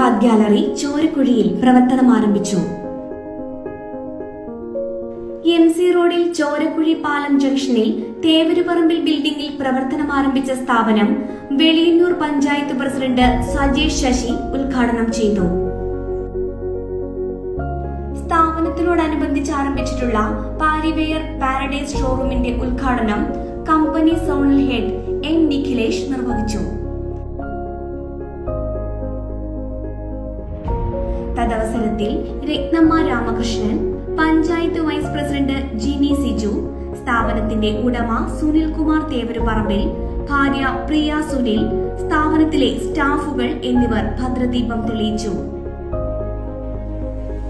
Bag gallery ചോരക്കുഴിയിൽ പ്രവർത്തനം ആരംഭിച്ചു M C റോഡിൽ ചോരക്കുഴി പാലം ജംഗ്ഷനിൽ തേവരുപറമ്പിൽ ബിൽഡിംഗിൽ പ്രവർത്തനം ആരംഭിച്ച സ്ഥാപനം വെളിയന്നൂർ പഞ്ചായത്ത് പ്രസിഡന്റ് സജീഷ് ശശി ഉദ്ഘാടനം ചെയ്തു. സ്ഥാപനത്തിനോടനുബന്ധിച്ച് ആരംഭിച്ചിട്ടുള്ള പാരിവെയർ പാരഡൈസ് ഷോറൂമിന്റെ ഉദ്ഘാടനം company zonal head N Nikhilesh നിർവഹിച്ചു. തദവസരത്തിൽ രത്നമ്മ രാമകൃഷ്ണൻ പഞ്ചായത്ത് വൈസ് പ്രസിഡന്റ് ജിനി സിജു സ്ഥാപനത്തിന്റെ ഉടമ സുനിൽ കുമാർ തേവരുപറമ്പിൽ ഭാര്യ പ്രിയ സുനിൽ സ്ഥാപനത്തിലെ സ്റ്റാഫുകൾ എന്നിവർ ഭദ്രദീപം തെളിയിച്ചു.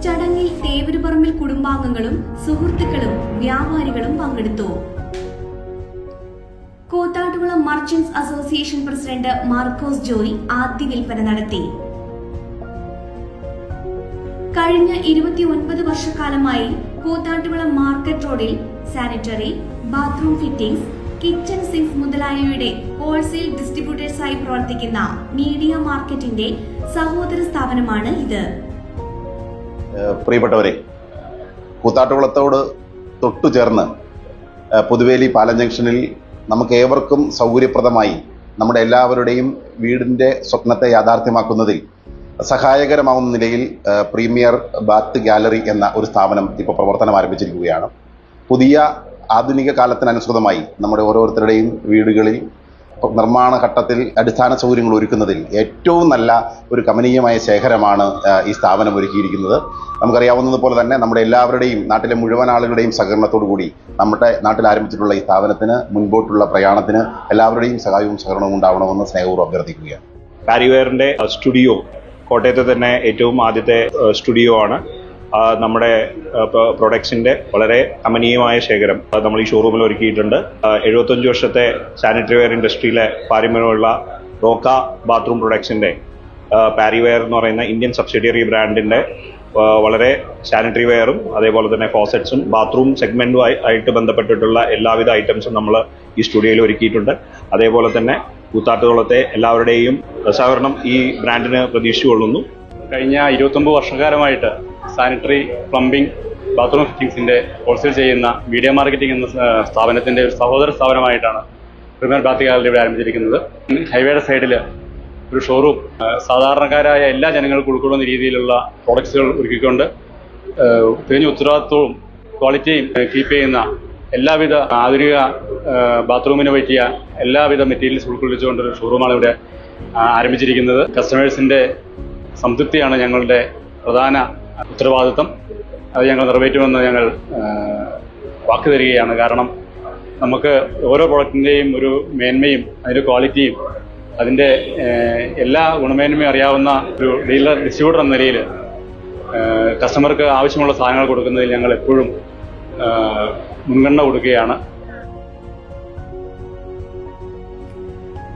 ചടങ്ങിൽ തേവരുപറമ്പിൽ കുടുംബാംഗങ്ങളും സുഹൃത്തുക്കളും വ്യാപാരികളും പങ്കെടുത്തു. Koothattukulam merchants association president Markose Joy ആദ്യ വിൽപ്പന നടത്തി. കഴിഞ്ഞ ഇരുപത്തി ഒൻപത് വർഷക്കാലമായി കൂത്താട്ടുകുളം മാർക്കറ്റ് റോഡിൽ sanitary bathroom fittings kitchen sinks മുതലായവയുടെ ഹോൾസെയിൽ ഡിസ്ട്രിബ്യൂട്ടേഴ്സായി പ്രവർത്തിക്കുന്ന മീഡിയ മാർക്കറ്റിന്റെ സഹോദര സ്ഥാപനമാണ് ഇത്. പ്രിയപ്പെട്ടവരെ കൂത്താട്ടുകുളത്തോട് തൊട്ടു ചേർന്ന് പുതുവേലി പാലം ജംഗ്ഷനിൽ നമുക്ക് ഏവർക്കും സൗകര്യപ്രദമായി നമ്മുടെ എല്ലാവരുടെയും വീടിന്റെ സ്വപ്നത്തെ യാഥാർത്ഥ്യമാക്കുന്നതിൽ സഹായകരമാവുന്ന നിലയിൽ പ്രീമിയർ ബാത്ത് ഗാലറി എന്ന ഒരു സ്ഥാപനം ഇപ്പോൾ പ്രവർത്തനം ആരംഭിച്ചിരിക്കുകയാണ്. പുതിയ ആധുനിക കാലത്തിനനുസൃതമായി നമ്മുടെ ഓരോരുത്തരുടെയും വീടുകളിൽ നിർമ്മാണ ഘട്ടത്തിൽ അടിസ്ഥാന സൗകര്യങ്ങൾ ഒരുക്കുന്നതിൽ ഏറ്റവും നല്ല ഒരു കമനീയമായ ശേഖരമാണ് ഈ സ്ഥാപനം ഒരുക്കിയിരിക്കുന്നത്. നമുക്കറിയാവുന്നതുപോലെ തന്നെ നമ്മുടെ എല്ലാവരുടെയും നാട്ടിലെ മുഴുവൻ ആളുകളുടെയും സഹകരണത്തോടു കൂടി നമ്മുടെ നാട്ടിൽ ആരംഭിച്ചിട്ടുള്ള ഈ സ്ഥാപനത്തിന് മുൻപോട്ടുള്ള പ്രയാണത്തിന് എല്ലാവരുടെയും സഹായവും സഹകരണവും ഉണ്ടാവണമെന്ന് സ്നേഹപൂർവം അഭ്യർത്ഥിക്കുകയാണ്. കാര്യവേറിന്റെ സ്റ്റുഡിയോ കോട്ടയത്തെ തന്നെ ഏറ്റവും ആദ്യത്തെ സ്റ്റുഡിയോ ആണ്. നമ്മുടെ പ്രൊഡക്ട്സിന്റെ വളരെ കമനീയമായ ശേഖരം. നമ്മൾ ഈ ഷോറൂമിൽ ഒരുക്കിയിട്ടുണ്ട്. എഴുപത്തഞ്ച് വർഷത്തെ സാനിറ്ററി വെയർ ഇൻഡസ്ട്രിയിലെ പാരമ്പര്യമുള്ള റോക്ക ബാത്റൂം പ്രൊഡക്ട്സിന്റെ പാരിവെയർ എന്ന് പറയുന്ന ഇന്ത്യൻ സബ്സിഡിയറി ബ്രാൻഡിന്റെ വളരെ സാനിറ്ററി വെയറും അതേപോലെ തന്നെ ഫോസറ്റ്സും ബാത്റൂം സെഗ്മെന്റും ആയിട്ട് ബന്ധപ്പെട്ടിട്ടുള്ള എല്ലാവിധ ഐറ്റംസും നമ്മൾ ഈ സ്റ്റുഡിയോയിൽ ഒരുക്കിയിട്ടുണ്ട്. അതേപോലെ തന്നെ കൂത്താട്ടുകുളത്തെ എല്ലാവരുടെയും സഹകരണം ഈ ബ്രാൻഡിന് പ്രതീക്ഷിച്ചുകൊള്ളുന്നു. കഴിഞ്ഞ ഇരുപത്തൊമ്പത് വർഷക്കാലമായിട്ട് സാനിറ്ററി പ്ലംബിംഗ് ബാത്റൂം ഫിറ്റിംഗ്സിന്റെ ഹോൾസെയിൽ ചെയ്യുന്ന മീഡിയ മാർക്കറ്റിംഗ് എന്ന സ്ഥാപനത്തിന്റെ ഒരു സഹോദര സ്ഥാപനമായിട്ടാണ് പ്രീമിയർ ബാത്തി ഗാലറി ഇവിടെ ആരംഭിച്ചിരിക്കുന്നത്. ഹൈവേയുടെ സൈഡിൽ ഒരു ഷോറൂം സാധാരണക്കാരായ എല്ലാ ജനങ്ങൾക്കും ഉൾക്കൊള്ളുന്ന രീതിയിലുള്ള പ്രോഡക്ട്സുകൾ ഒരുക്കിക്കൊണ്ട് തികഞ്ഞ ഉത്തരവാദിത്വവും ക്വാളിറ്റിയും കീപ്പ് ചെയ്യുന്ന എല്ലാവിധ ആധുനിക ബാത്റൂമിന് പറ്റിയ എല്ലാവിധ മെറ്റീരിയൽസ് ഉൾക്കൊള്ളിച്ചുകൊണ്ട് ഒരു ഷോറൂമാണ് ഇവിടെ ആരംഭിച്ചിരിക്കുന്നത്. കസ്റ്റമേഴ്സിന്റെ സംതൃപ്തിയാണ് ഞങ്ങളുടെ പ്രധാന ഉത്തരവാദിത്വം. അത് ഞങ്ങൾ നിറവേറ്റുമെന്ന് ഞങ്ങൾ വാക്ക് തരികയാണ്. കാരണം നമുക്ക് ഓരോ പ്രൊഡക്റ്റിന്റെയും ഒരു മേന്മയും അതിന്റെ ക്വാളിറ്റിയും അതിന്റെ എല്ലാ ഗുണമേന്മയും അറിയാവുന്ന ഒരു ഡീലർ ഡിസ്ട്രിബ്യൂട്ടർ എന്ന നിലയിൽ കസ്റ്റമർക്ക് ആവശ്യമുള്ള സാധനങ്ങൾ കൊടുക്കുന്നതിൽ ഞങ്ങൾ എപ്പോഴും മുൻഗണന കൊടുക്കുകയാണ്.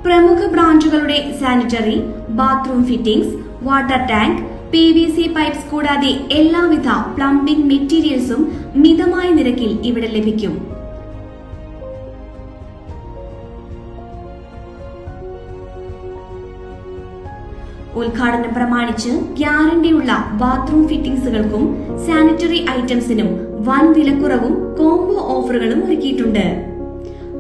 പ്രമുഖ ബ്രാൻഡുകളുടെ sanitary bathroom fittings water tank P V C pipes കൂടാതെ എല്ലാവിധ പ്ലംബിംഗ് മെറ്റീരിയൽസും മിതമായ നിരക്കിൽ ഇവിടെ ലഭിക്കും. ഉദ്ഘാടനം പ്രമാണിച്ച് ഗ്യാരണ്ടിയുള്ള ബാത്റൂം ഫിറ്റിംഗ്സുകൾക്കും സാനിറ്ററി ഐറ്റംസിനും വൻ വിലക്കുറവും കോംബോ ഓഫറുകളും ഒരുക്കിയിട്ടുണ്ട്.